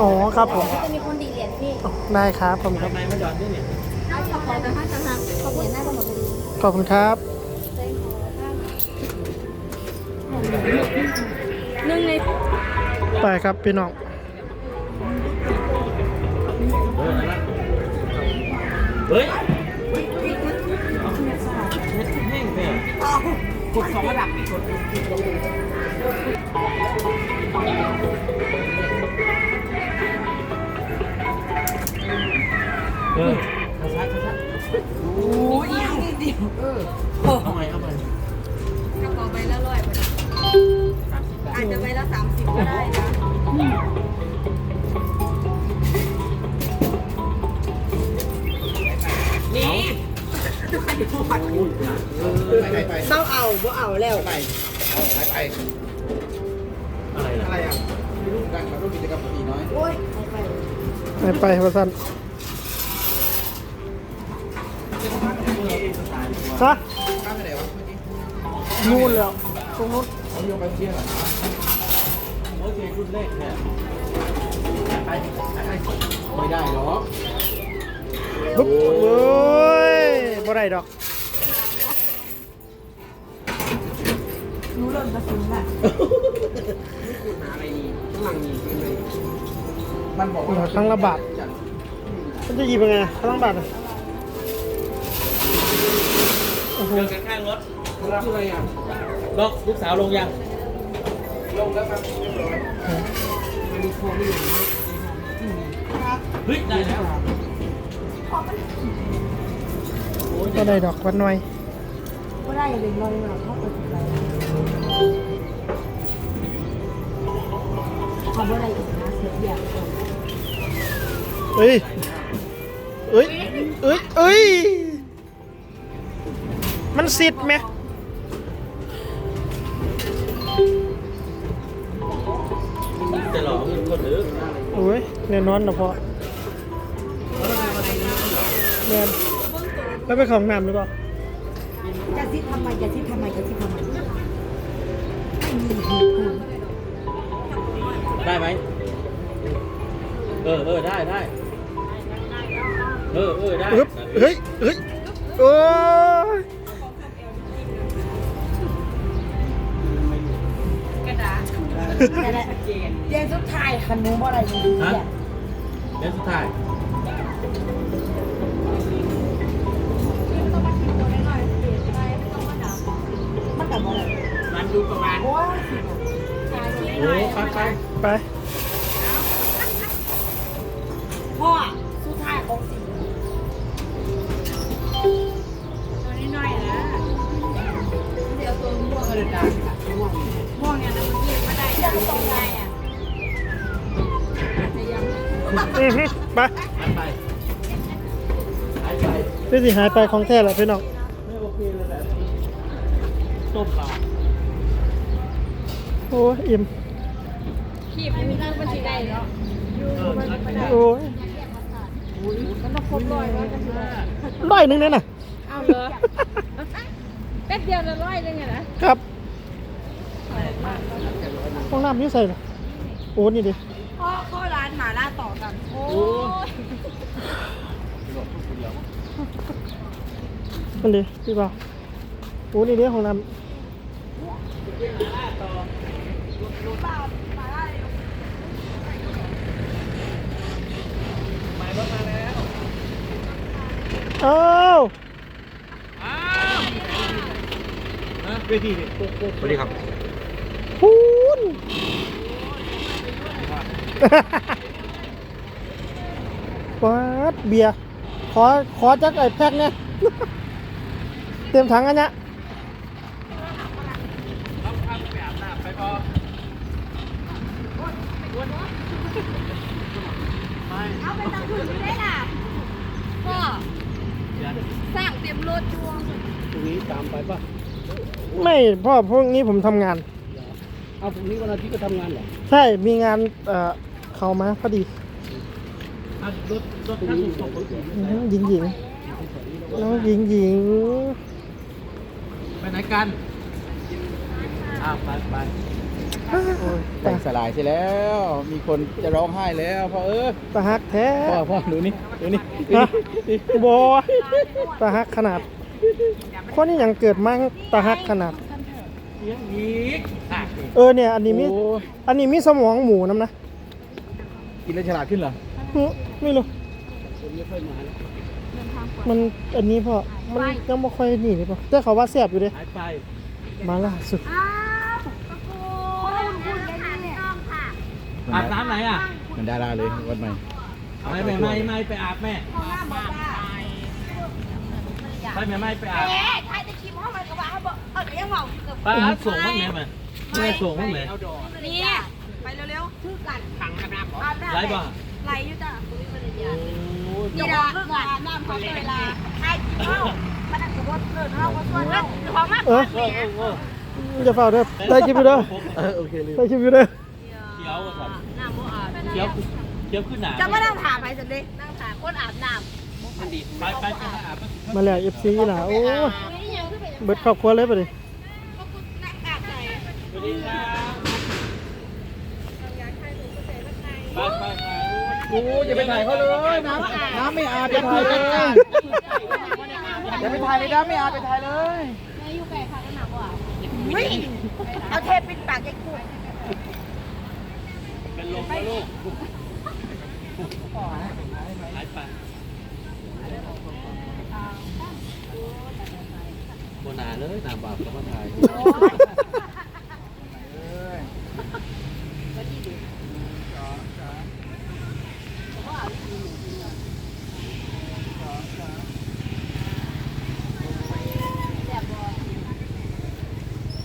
อ๋อครับผม จะมีคนดีเหรียญพี่ได้ครับผมครับทำไมมันหย่อนด้วยเนี่ยเอาขอบคุณแต่ถ้าจะหักขอบคุณหน้าตำรวจพอดีขอบคุณครับ หนึ่งในไปครับพี่น้องเออนั่นละเฮ้ยเม็ดแห้งเลยกดสองระดับกด เออช้าช้าช้าโอ้ยยังนิดเดียวเออเอาใหม่เอาใหม่กระเป๋าใบละร้อยอาจจะใบละสามสิบก็ได้นะนี่เศร้าเอาบ่เอาแล้วไปเอาหายไปอะไรล่ะอะไรอะมีรูปดังกับรูปกิจกรรมปีน้อยโอ้ยไปไปพระสัน ฮะข้ามไปไหนวะเมื่อกี้นู่นแล้วตรงนู้นเขาโยงไปเที่ยวเหรอโอเครุ่นแรกเนี่ยไปไปไปไม่ได้หรอกปุ๊บโอ้ยบ่ได้ดอกรู้เริ่มกระสุนละมันบอกว่าครั้งละบาทมันจะหยิบยังไงครั้งละบาทอะ โอ้โหเดินข้างๆรถคืออะไรอะลกลูกสาวลงยัง ลงแล้วครับเรียบร้อยเฮ้ยได้แล้วบ่ได้ดอกวันหน่อยก็ได้อย่าเป็นรอยหรอกเขาเปิดไปเขาบ่ได้อีกนะเสียเบียร์เอ้ยเอ้ยเอ้ยเอ้ย มันสิทธิ์ไหมจะหลอกเงินคนหรือโอ้ยแน่นอนนะพ่อแน่นแล้วไปของน้ำหรือเปล่าจะซิทำไมจะซิทำไมจะซิทำไมได้ไหมเออเออได้ได้เออเออได้อึ๊บเฮ้ยเฮ้ยโอ้ย เรียนสุดท้ายคันนู้นบ่ได้ดีฮะเนี่ยเดี๋ยวสุดท้ายมันกับบ่ได้มันดูประมาณโอ้ยโอ้ไปไปไป พ่อสุดท้ายของสิตัวนี้หน่อยนะเดี๋ยวตัวม่วงเลยจ้ะม่วงเนี่ยนะมันเรียกไม่ได้ยังตรงไงอะจะยัง อือฮึไปไปไปไปไปพี่สิหายไปของแท้แล้วพี่น้องไม่โอเคเลยแบบต้มเปล่าโอ้ยอิ่มขีบไม่มีนั่งบัญชีได้เนาะเออนักไม่ได้โอ้ยมันต้องครบร้อยว่ากันเลยร้อยหนึ่งเนี่ยนะเอาเลยแป๊บเดียวละร้อยนึงอะนะครับ ห้องน้ำนี่ใส่เหรอโอ้นี่ดิ พ่อเข้าร้านหมาล่าต่อกัน โอ้ยมันดิพี่บ่าวโอ้นี่ดิห้องน้ำเอ้าเวทีนี่สวัสดีครับพูน ปัดเบียร์ขอขอจักไอ้แพ็คเนี่ยเตรียมถังอันเนี้ยเอาไปตังคืนไม่ได้ล่ะพ่อสร้างเตรียมรถจวงตรงนี้ตามไปป่ะ ไม่พ่อพวกนี้ผมทำงาน เอาพรุ่งนี้วันอาทิตย์ก็ทำงานเหรอใช่มีงานเอ่อเข้ามาพอดีอะรถรถถ้าถูกส่งรถถึงอื้อหือหญิงหญิงน้องหญิงหญิงไปไหนกันอ้าวไปไปใจสลายใช่แล้ว มีคนจะร้องไห้แล้วพ่อเออตาฮักแท้พ่อพ่อดูนี่ดูนี่ดูฮะนี่บอตาฮักขนาดคนนี้ยังเกิดมั่งตาฮักขนาดยังอีกอะ เออเนี่ยอันนี้มีโอ้อันนี้มีสมองหมูน้ำนะกินแล้วฉลาดขึ้นเหรอหึไม่รู้มันอันนี้พอมันยังไม่ค่อยหนีเลยพอแต่เขาว่าแซ่บอยู่เด้หายไปมาล่าสุดอ้าวตะกูคุณคุณกันนี่ต้องค่ะอาบน้ำไหนอะเหมือนดาราเลยวันใหม่ไม่ไม่ไม่ไม่ไปอาบแม่ห้องน้ำบอกว่าไปแม่ไม่ไปอาบเอ๊ะใครจะคิมห้องมันก็ว่าเขาบอกเออเดี๋ยวยังเมาเกือบไปอาบส่งมั้งแม่มา แม่ส่งมั้งแม่นี่ไปเร็วๆชื่อกันขังอาบน้ำอาบน้ำไรบ้างไหลอยู่จ้ะนี่ละเรื่องอาบน้ำเขาเวลาใครกินข้าวมันจะรถเกินเราก็ชวนแล้วของมากเออเออเออเอออย่าเฝ้าเด้อได้คลิปอยู่เด้อเออโอเคเลยได้คลิปอยู่เด้อเคี้ยวอะครับเคี้ยวเคี้ยวขึ้นหนาจะไม่นั่งถามไปสิเด็กนั่งถามคนอาบน้ำไปไปไปอาบมาแล้ว FC อีหล่ะโอ้ยเบิดครอบครัวเลยปะดิสวัส ดีครับไปไปไปโอ้อย่าไปถ่ายเขาเลยน้ำน้ำไม่อาบอย่าถ่ายเลยอย่าไปถ่ายเลยน้ำไม่อาบไปถ่ายเลยเอาเทปปิดปากไอ้กูเป็นลมแล้วลูกหายไปบนหนาเลยหนาบาปก็มาถ่าย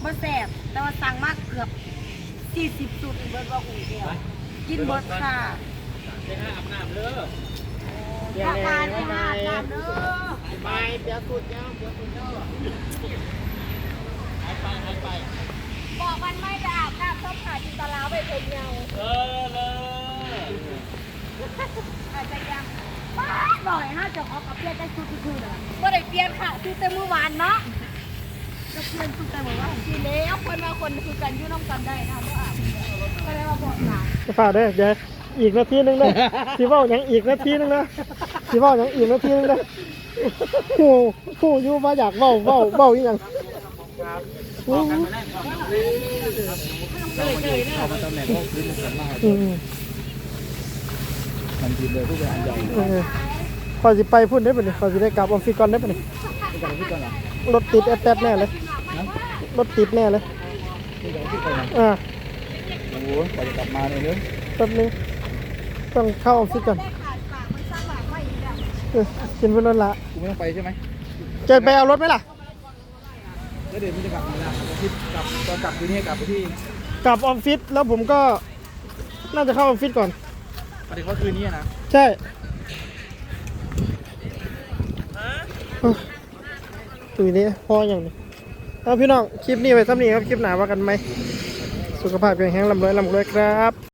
มาแสบแต่ว่าสั่งมากเกือบ40สุดเบิร์ดว่ากูเดียวกินเบิร์ดค่ะไปหาอาบน้ำเด้ออาการไม่ห้ามน้ำเด้อไปเดี๋ยวสุดเดี๋ยวเดี๋ยวสุดเด้อหายไปหายไปบอกมันไม่ไปอาบน้ำต้องขาจินตลาไปเป็นเงาเออเลยอาจจะยังบ้าบ่อยห้าจะขอกับเพื่อนได้ชุดคือเลยเมื่อไรเปลี่ยนค่ะชุดแต่เมื่อวานเนาะ ก็เพื่อนชุดแต่เมื่อวานทีแล้วคนมาคนคือกันยุ่น้องกันได้นะเพราะอาบก็เลยมาบอกหลานจะเฝ้าเด้อเดี๋ยวอีกนาทีหนึงเด้อสิเว้าหยังอีกนาทีหนึงนะสิเว้าหยังอีกนาทีหนึงเด้อโอ้โหอยู่มาอยากเว้าเว้าเว้าอีหยังอืมเข้ามาตำแหน่งห้องพื้นสำนักอืมทันทีเลยผู้บริหารใหญ่เออขอยสิไปพุ่นได้ปะนี่ขอยสิได้กลับออฟฟิศก่อนได้ปะนี่ผู้บริหารที่ก่อนเหรอรถติดแอดแป๊ดแน่เลยนะ รถติดแน่เลยผู้บริหารที่ก่อนเหรออ่าโอ้โหกว่าจะกลับมาเนี่ยเนอะแป๊บนึงต้องเข้าออฟฟิศก่อนได้ขาดปากมันสร้างหลังไม่อีกแล้วเออกินเพื่อนรถละกูไม่ต้องไปใช่ไหมจะไปเอารถไหมล่ะแล้วเดี๋ยวมันจะกลับมาแล้วที่กลับตอนกลับคืนนี้กลับไปที่กลับออฟฟิศแล้วผมก็น่าจะเข้าออฟฟิศก่อน ประเด็นว่าคืนนี้นะใช่เอ้ยตุยนี้พออย่างนี้ เอาพี่น้อง คลิปนี้ไว้ซ้ำนี้ครับ คลิปหนาว่ากันไหม สุขภาพแข็งแรงลำรวยลำรวยครับ